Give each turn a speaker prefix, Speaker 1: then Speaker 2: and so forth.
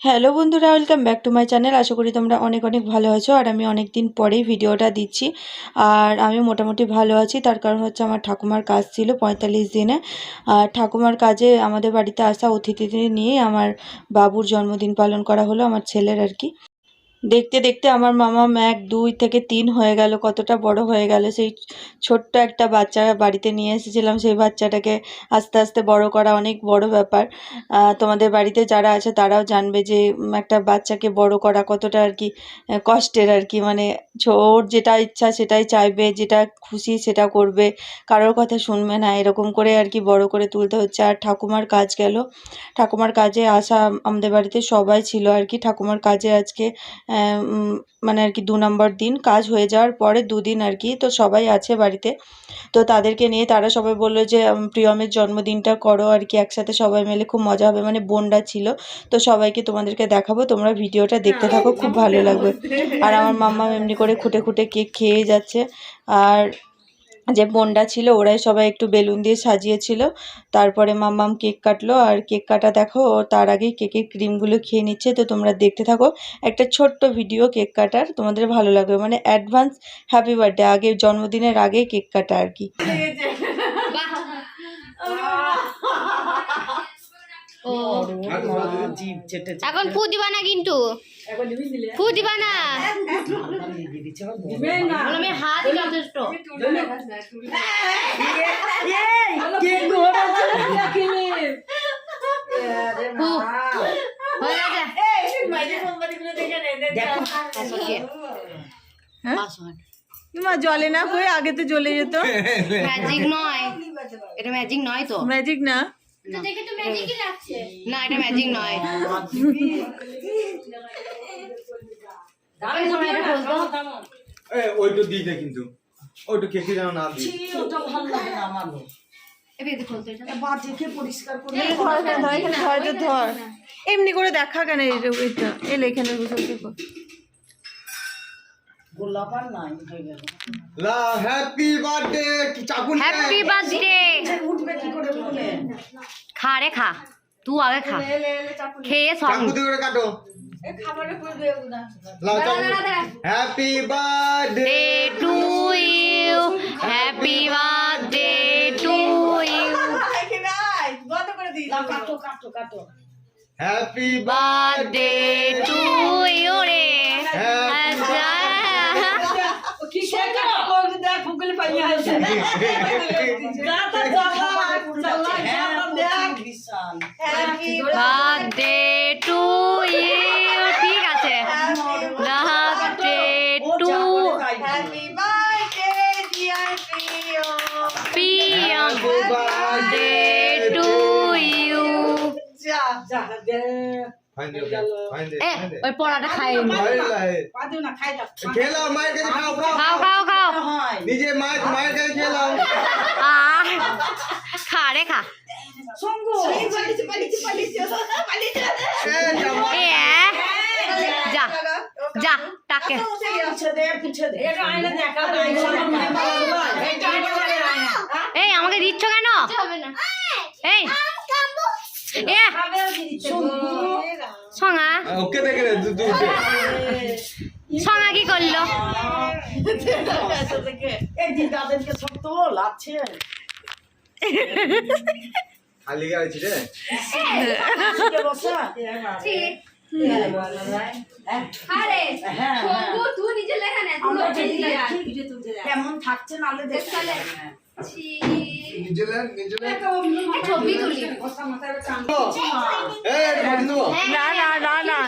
Speaker 1: Hello বন্ধুরা, welcome back to my channel. আশা করি তোমরা অনেক অনেক ভালো আছো আর আমি অনেক দিন পরেই ভিডিওটা দিচ্ছি। আর আমি মোটামুটি ভালো আছি, তার কারণ হচ্ছে আমার ঠাকুমার কাজ ছিল পঁয়তাল্লিশ দিনে। আর ঠাকুমার কাজে আমাদের বাড়িতে আসা অতিথিদের নিয়ে আমার বাবুর জন্মদিন পালন করা হলো, আমার ছেলের আর কি। দেখতে দেখতে আমার মামা এক দুই থেকে তিন হয়ে গেল, কতটা বড় হয়ে গেল। সেই ছোট্ট একটা বাচ্চা বাড়িতে নিয়ে এসেছিলাম, সেই বাচ্চাটাকে আস্তে আস্তে বড় করা অনেক বড় ব্যাপার। তোমাদের বাড়িতে যারা আছে তারাও জানবে যে একটা বাচ্চাকে বড় করা কতটা আর কি কষ্টের আর কি। মানে ওর যেটা ইচ্ছা সেটাই চাইবে, যেটা খুশি সেটা করবে। কারোর কথা শুনবে না, এরকম করে আর কি বড় করে তুলতে হচ্ছে। আর ঠাকুমার কাজ গেল। ঠাকুমার কাজে আসা আমাদের বাড়িতে সবাই ছিল আর কি। ঠাকুমার কাজে আজকে মানে আর কি দু নম্বর দিন কাজ হয়ে যাওয়ার পরে দুদিন আর কি তো সবাই আছে বাড়িতে। তো তাদেরকে নিয়ে তারা সবাই বলল যে প্রিয়মের জন্মদিনটা করো আর কি, একসাথে সবাই মিলে খুব মজা হবে। মানে বোনরা ছিল। তো সবাইকে তোমাদেরকে দেখাবো, তোমরা ভিডিওটা দেখতে থাকো, খুব ভালো লাগবে। আর আমার মাম্মা এমনি করে খুঁটে খুঁটে কেক খেয়ে যাচ্ছে। আর যে বোনডা ছিল ওরাই সবাই একটু বেলুন দিয়ে সাজিয়েছিল। তারপরে মাম্মাম কেক কাটলো। আর কেক কাটা দেখো তার আগেই কেকের ক্রিমগুলো খেয়ে নিচ্ছে। তো তোমরা দেখতে থাকো, একটা ছোট্ট ভিডিও কেক কাটার। তোমাদের ভালো লাগবে। মানে অ্যাডভান্স হ্যাপি বার্থডে, আগে জন্মদিনের আগে কেক কাটা আর কি।
Speaker 2: ও এখন ফু দিবা না কিন্তু ফু দিবা না আমি হাত যথেষ্ট হয়ে
Speaker 3: জলে না হয়ে আগে তো জ্বলে যেত
Speaker 2: ম্যাজিক নয় এটা ম্যাজিক নয় তো
Speaker 3: ম্যাজিক না
Speaker 2: না এটা ম্যাজিক নয়।
Speaker 4: ওইটু দে কিন্তু। ওইটু কেকে যেন না দিই।
Speaker 5: ওটা ভালো লাগে না
Speaker 3: এমনি করে দেখা কেন এটা এলে এখানে
Speaker 4: হ্যাপি বার্থডে।
Speaker 2: হ্যাপি বার্থডে
Speaker 5: উঠবে কি করে
Speaker 2: খা রে খা তুই আগে খা। খেয়ে সব
Speaker 4: করে কাটো। Happy birthday
Speaker 2: to you happy birthday to you
Speaker 5: লাও কাটো কাটো কাটো।
Speaker 4: হ্যাপি
Speaker 2: বার্থডে টু ইউ রে। আচ্ছা।
Speaker 5: কি সেটা কোন ফুকলে পাইয়া আছে গাতা জ্বালা জ্বালা জ্বালা দেখ।
Speaker 2: বার্থডে টু ইউ ঠিক আছে। Birthday to PM birthday to you.
Speaker 5: যা যা
Speaker 2: ওই পড়াটা
Speaker 5: খাই দাও
Speaker 4: খেলাও মায়ের কাছে খাও খাও
Speaker 2: খাও খাও খাও
Speaker 4: নিজে মায়ের মায়ের কাছে খেলাও
Speaker 2: খা রে খা
Speaker 5: সঙ্গু
Speaker 4: এ জামা
Speaker 2: এ যা যা টাকে
Speaker 5: পিছে দে পিছে দে এটা আয়না দেখা এটা
Speaker 2: এই আমাকে দিচ্ছ কেন এই এ সঙা
Speaker 4: ওকে
Speaker 2: সঙা কি করল
Speaker 5: এই দিন তাদেরকে সব তো লাগছে
Speaker 4: খালি গেছি রে
Speaker 5: কেমন থাকছে নালে দেখতে?
Speaker 4: নিউজিল্যান্ড নিউজিল্যান্ড
Speaker 2: ছবি তুলি
Speaker 3: না না না না